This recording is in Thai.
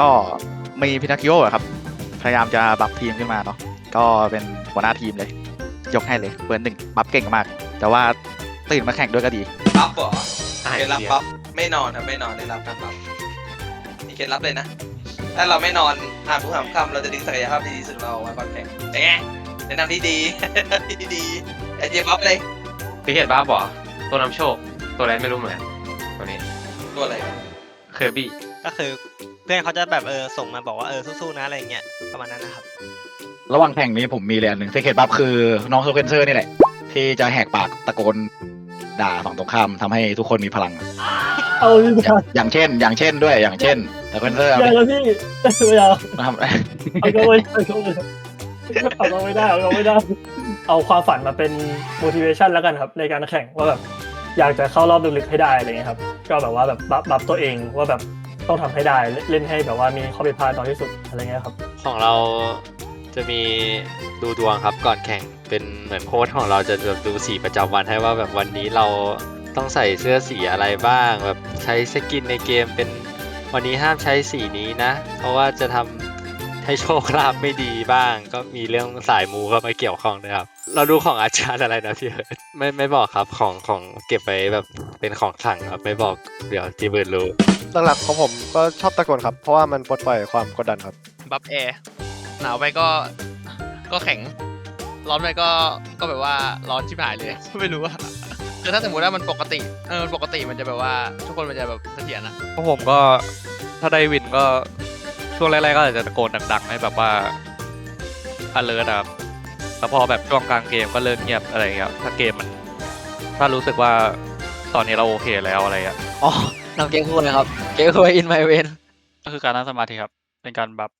ก็มีพิทักคิโอะครับ พยายามจะบัฟทีมขึ้นมาเนาะก็เป็นหัวหน้าทีมเลย ยกให้เลยเบอร์หนึ่งบัฟเก่งมาก แต่ว่าตื่นมาแข่งด้วยก็ดี บัฟเหรออ่าเคล็ดลับเสียบัฟไม่นอนครับไม่นอนได้รับการบัฟนี่เคล็ดลับเลยนะ ถ้าเราไม่นอนอ่านผู้หำคำเราจะดึงศักยภาพที่ดีที่สุดของเราไว้ก่อนแข่งเป็นไงแนะนำที่ดีแนะนำที่ดีไอเจบัฟเลยพี่เห็นบ้าบอตัวนำโชค ตัวแรกไม่รู้เหมือนกันตัวนี้ตัวอะไรวะเคอร์บี้ ก็คือเพื่อนเขาจะแบบเออส่งมาบอกว่าเออสู้ๆนะอะไรอย่างเงี้ยประมาณนั้นนะครับ ระหว่างแข่งนี้ผมมีเลยอันหนึ่งเซเคตบัฟคือน้องโซเคนเซอร์นี่แหละ ที่จะแหกปากตะโกนด่าฝั่งตรงข้ามทำให้ทุกคนมีพลัง เอาพี่อย่า งอย่างเช่น อย่างเช่นด้วยอย่างเช่นโซเคนเซอร์อย่าแล้วพี่ไม่เอานะครับ เอาก็ไม่ได้เอาก็ไม่ได้เอาก็ไม่ได้เอาก็ไม่ได้ เอาความฝันมาเป็น motivation แล้วกันครับ ในการแข่งว่าแบบอยากจะเข้ารอบลึกๆให้ได้อะไรเงี้ยครับ ก็แบบว่าแบบบัฟบัฟตัวเองว่าแบบ ต้องทำให้ได้เล่นให้แบบว่ามีข้อผิดพลาดน้อยที่สุดอะไรเงี้ยครับ ของเราจะมีดูดวงครับก่อนแข่งเป็นเหมือนโค้ชของเราจะแบบดูสีประจำวันให้ว่าแบบวันนี้เราต้องใส่เสื้อสีอะไรบ้าง แบบใช้สกินในเกมเป็นวันนี้ห้ามใช้สีนี้นะ เพราะว่าจะทำให้โชคลาภไม่ดีบ้าง ก็มีเรื่องสายมูเข้ามาเกี่ยวข้องด้วยครับ เราดูของอาจารย์อะไรนะพี่เอิร์ธไม่ไม่บอกครับของของเก็บไว้แบบเป็นของขลังครับไม่บอกเดี๋ยวจีเบิร์ดรู้ หลักๆของผมก็ชอบตะโกนครับ เพราะว่ามันปลดปล่อยความกดดันครับ บัฟแอร์หนาวไปก็ก็แข็ง ร้อนไปก็ก็แบบว่าร้อนชิบหายเลย ไม่รู้ว่าคือถ้าสมมติว่ามันปกติเออมันปกติมันจะแบบว่า ทุกคนมันจะแบบเสถียรนะพวกผมก็ถ้าได้วินก็ช่วงแรกๆก็อาจจะตะโกนดังๆให้แบบว่า alert อะครับแล้วพอแบบช่วงกลางเกมก็เริ่มเงียบอะไรอย่างเงี้ยถ้าเกมมัน ถ้ารู้สึกว่า ตอนนี้เราโอเคแล้วอะไรอะอ๋อนำเก๊กฮวยครับ เก๊กฮวยอินไมเวนก็คือการนั่งสมาธิครับ เป็นการแบบ